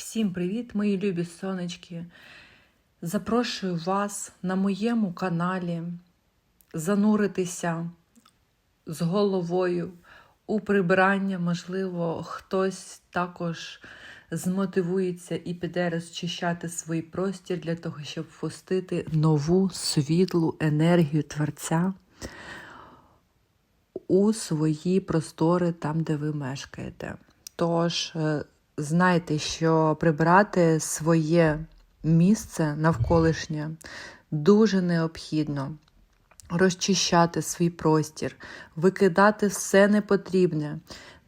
Всім привіт, мої любі сонечки! Запрошую вас на моєму каналі зануритися з головою у прибирання. Можливо, хтось також змотивується і піде розчищати свій простір для того, щоб впустити нову світлу енергію Творця у свої простори там, де ви мешкаєте. Тож, е, знайте, що прибирати своє місце навколишнє дуже необхідно. Розчищати свій простір, викидати все непотрібне,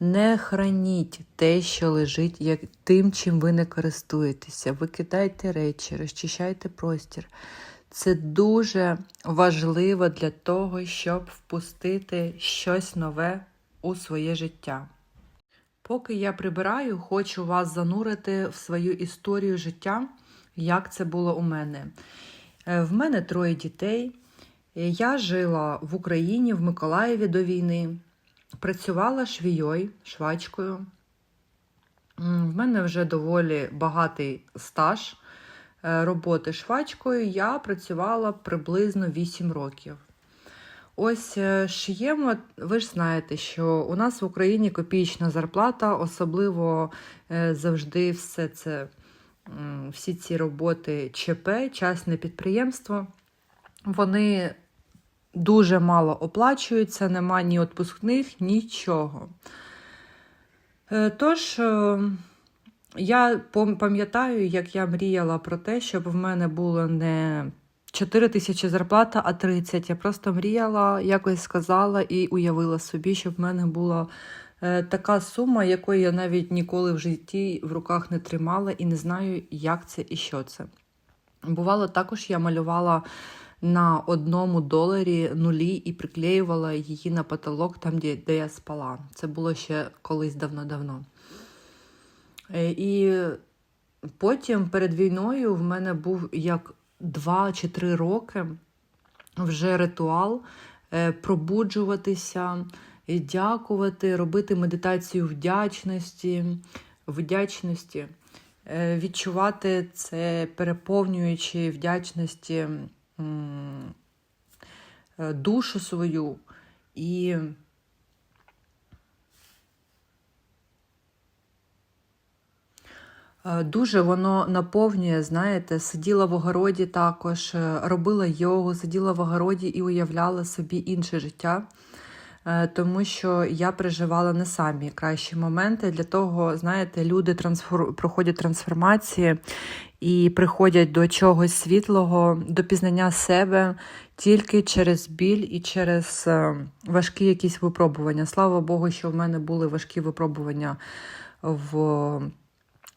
не храніть те, що лежить, як тим, чим ви не користуєтеся. Викидайте речі, розчищайте простір. Це дуже важливо для того, щоб впустити щось нове у своє життя. Поки я прибираю, хочу вас занурити в свою історію життя, як це було у мене. Е, В мене троє дітей. Я жила в Україні, в Миколаєві до війни, працювала швією, швачкою. В мене вже доволі багатий стаж е, роботи швачкою. Я працювала приблизно 8 років. Ось е, шиємо, ви ж знаєте, що у нас в Україні копійчна зарплата, особливо е, завжди все це, всі ці роботи ЧП, частне підприємство, вони дуже мало оплачуються, нема ні відпускних, нічого. Е, Тож, я пам'ятаю, як я мріяла про те, щоб в мене було не 4 тисячі зарплата, а 30. Я просто мріяла, якось сказала і уявила собі, щоб в мене була е, така сума, якої я навіть ніколи в житті в руках не тримала і не знаю, як це і що це. Бувало, також я малювала на одному доларі нулі і приклеювала її на потолок там, де, де я спала. Це було ще колись давно-давно. Е, І потім перед війною в мене був як два чи три роки вже ритуал е, пробуджуватися, дякувати, робити медитацію вдячності, вдячності, е, відчувати це переповнюючи вдячності е, душу свою. І Дуже воно наповнює, знаєте, сиділа в огороді також, е, робила йогу, сиділа в огороді і уявляла собі інше життя, Е, тому що я переживала не самі кращі моменти. Для того, знаєте, люди трансфор... проходять трансформації і приходять до чогось світлого, до пізнання себе тільки через біль і через е, важкі якісь випробування. Слава Богу, що в мене були важкі випробування в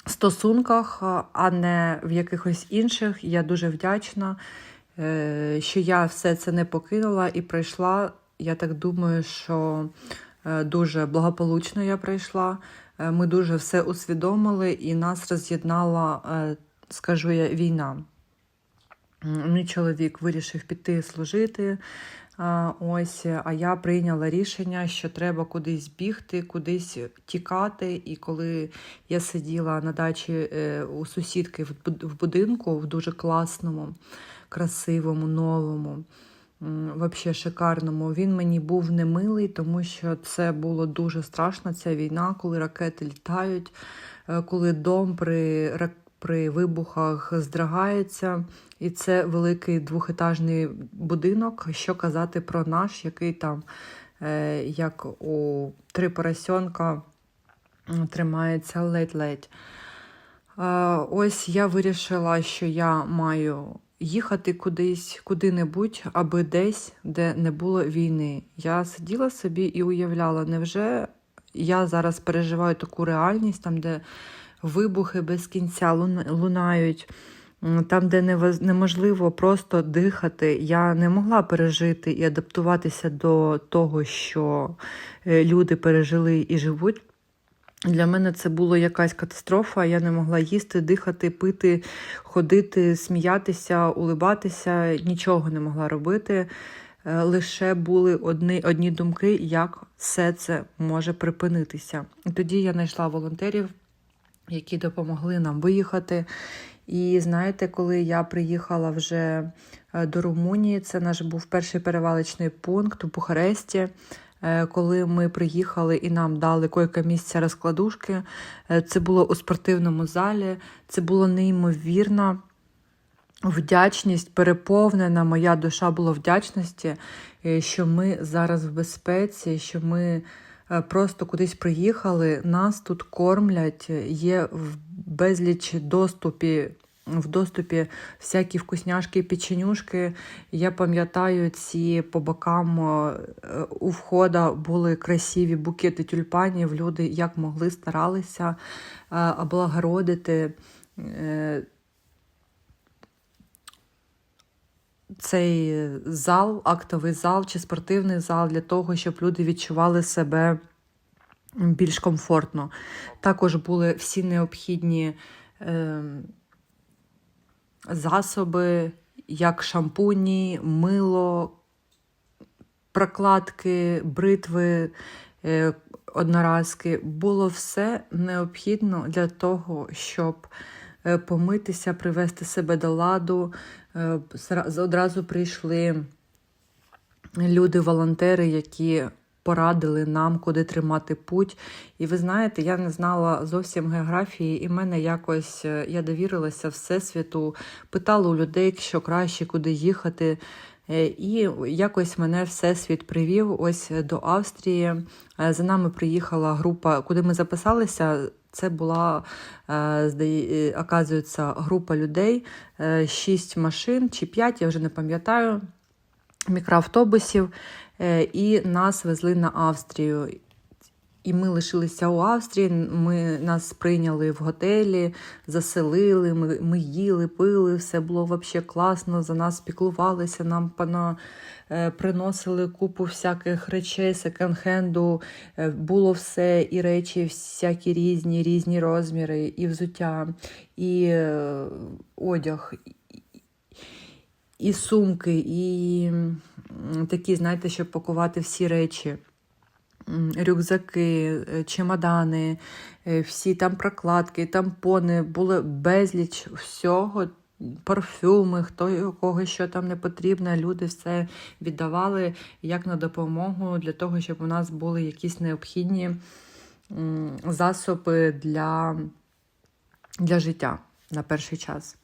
стосунках, а не в якихось інших. Я дуже вдячна, е, що я все це не покинула і пройшла. Я так думаю, що е, дуже благополучно я пройшла. Е, Ми дуже все усвідомили, і нас роз'єднала, скажу я, війна. Мій чоловік вирішив піти служити. А, Ось, а я прийняла рішення, що треба кудись бігти, кудись тікати. І коли я сиділа на дачі е, у сусідки в будинку, в дуже класному, красивому, новому, взагалі шикарному, він мені був немилий, тому що це було дуже страшно. Ця війна, коли ракети літають, е, коли дом при рак- при вибухах здригається, і це великий двохетажний будинок. Що казати про наш, який там, е, як у три поросенка, тримається ледь-ледь. Е, Ось я вирішила, що я маю їхати кудись, куди-небудь, аби десь, де не було війни. Я сиділа собі і уявляла, невже я зараз переживаю таку реальність, там, де вибухи без кінця лунають, там, де неможливо просто дихати. Я не могла пережити і адаптуватися до того, що е, люди пережили і живуть. Для мене це була якась катастрофа. Я не могла їсти, дихати, пити, ходити, сміятися, улибатися, нічого не могла робити. Е, Лише були одні, одні думки, як все це може припинитися. І Тоді я знайшла волонтерів, які допомогли нам виїхати. І знаєте, коли я приїхала вже е, до Румунії, це наш був перший перевалочний пункт у Бухаресті. Е, Коли ми приїхали і нам дали койка місця розкладушки, е, це було у спортивному залі. Це було неймовірно. Вдячність переповнена, моя душа була вдячності, що ми зараз в безпеці, що ми просто кудись приїхали, нас тут кормлять, є в безліч доступі. В доступі всякі вкусняшки, печенюшки. Я пам'ятаю, ці по бокам е, у входа були красиві букети тюльпанів. Люди як могли старалися е, облагородити е, цей зал, актовий зал чи спортивний зал для того, щоб люди відчували себе більш комфортно. Також були всі необхідні е, засоби, як шампуні, мило, прокладки, бритви, е, одноразки. Було все необхідно для того, щоб е, помитися, привести себе до ладу. Е, Одразу прийшли люди-волонтери, які порадили нам, куди тримати путь. І ви знаєте, я не знала зовсім географії, і мене якось е, я довірилася Всесвіту, питала у людей, що краще, куди їхати. Е, І якось мене Всесвіт привів ось до Австрії. За нами приїхала група, куди ми записалися. Це була, е, е, оказується, група людей, е, шість машин чи п'ять, я вже не пам'ятаю, мікроавтобусів, і нас везли на Австрію. І ми лишилися у Австрії. Ми нас прийняли в готелі, заселили. Ми, ми їли, пили. Все було взагалі класно. За нас піклувалися. Нам пана е, приносили купу всяких речей, секонд-хенду. Е, було все, і речі всякі різні, різні розміри, і взуття, і е, одяг, і сумки, і такі, знаєте, щоб пакувати всі речі. Рюкзаки, е, чемодани, е, всі там прокладки, тампони, було безліч всього, парфюми, хто кого що там не потрібно. Люди все віддавали як на допомогу для того, щоб у нас були якісь необхідні засоби для, для життя на перший час.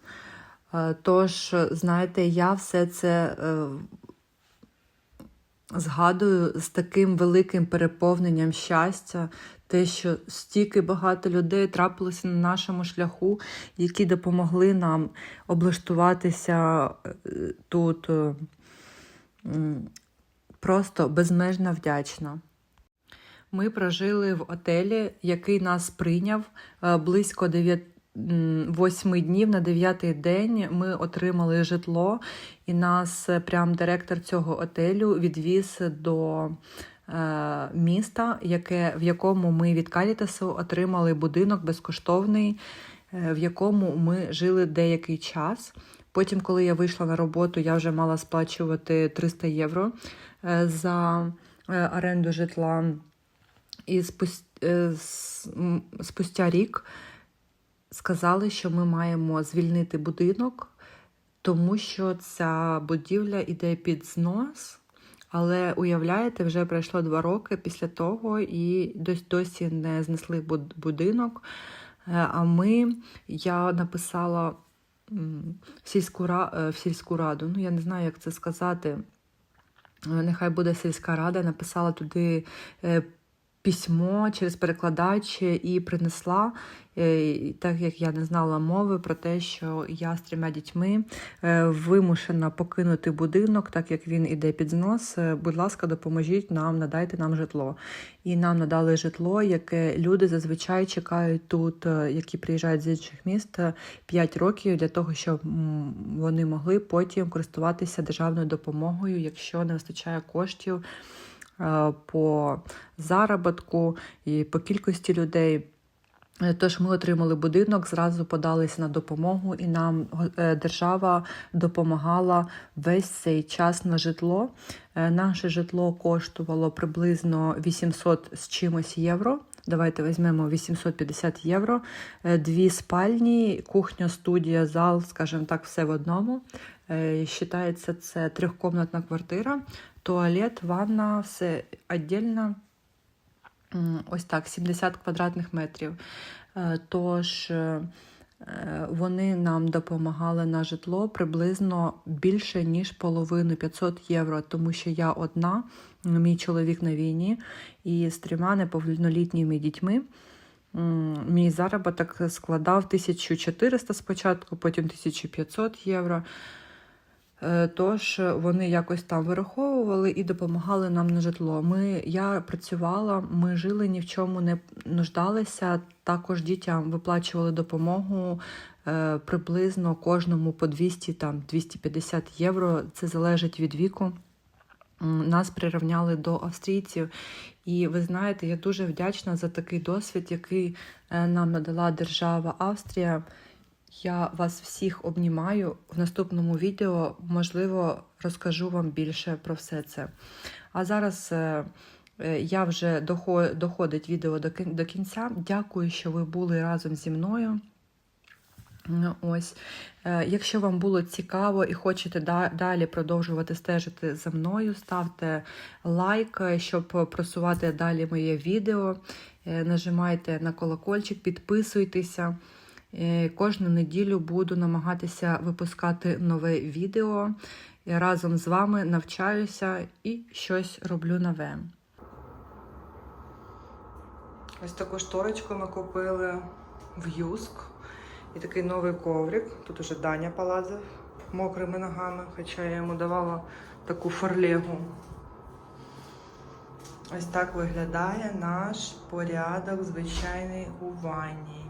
Е, Тож, знаєте, я все це згадую з таким великим переповненням щастя, те, що стільки багато людей трапилося на нашому шляху, які допомогли нам облаштуватися е, тут. е, Просто безмежно вдячна. Ми прожили в отелі, який нас прийняв е, близько 9, 8 днів на 9 день. Ми отримали житло, і нас е, прям директор цього отелю відвіз до е, міста, яке, в якому ми від Карітасу отримали будинок безкоштовний, е, в якому ми жили деякий час. Потім, коли я вийшла на роботу, я вже мала сплачувати 300 євро за оренду житла. І спус- е, спустя рік сказали, що ми маємо звільнити будинок, тому що ця будівля йде під знос. Але уявляєте, вже пройшло два роки після того, і досі, не знесли будинок. Е, А ми, я написала в сільську, е, в сільську раду, ну я не знаю, як це сказати. Е, Нехай буде сільська рада, написала туди письмо через перекладач і принесла, е, так як я не знала мови, про те, що я з трьома дітьми е, вимушена покинути будинок, так як він іде під знос. Е, Будь ласка, допоможіть нам, надайте нам житло. І нам надали житло, яке люди зазвичай чекають тут, які приїжджають з інших міст 5 років для того, щоб вони могли потім користуватися державною допомогою, якщо не вистачає коштів по заробітку і по кількості людей. Е, Тож ми отримали будинок, зразу подалися на допомогу, і нам е, держава допомагала весь цей час на житло. Е, Наше житло коштувало приблизно 800 з чимось євро Давайте візьмемо 850 євро. Е, Дві спальні, кухня, студія, зал, скажімо так, все в одному. Е, Считається, це трьохкомнатна квартира, туалет, ванна, все віддільно. Ось так, 70 квадратних метрів. Е, Тож е, вони нам допомагали на житло приблизно більше, ніж половину 500 євро, тому що я одна, мій чоловік на війні, і з трьома неповнолітніми дітьми. Мій заробіток складав 1400 спочатку, потім 1500 євро. Е, Тож вони якось там вираховували і допомагали нам на житло. Ми, я працювала, ми жили ні в чому не нуждалися. Також дітям виплачували допомогу е, приблизно кожному по 200 там 250 євро. Це залежить від віку. Нас прирівняли до австрійців, і ви знаєте, я дуже вдячна за такий досвід, який е, нам надала держава Австрія. Я вас всіх обнімаю. В наступному відео, можливо, розкажу вам більше про все це. А зараз е, е, я вже доходить відео до кінця. Дякую, що ви були разом зі мною. Ну, Ось, Е, якщо вам було цікаво і хочете далі продовжувати стежити за мною, ставте лайк, щоб просувати далі моє відео. Нажимайте на колокольчик, підписуйтеся. Е, Кожну неділю буду намагатися випускати нове відео. Я разом з вами навчаюся і щось роблю нове. Ось таку шторочку ми купили в Юск. І такий новий коврик. Тут уже Даня полазив мокрими ногами, хоча я йому давала таку фарлегу. Ось так виглядає наш порядок звичайний у ванні.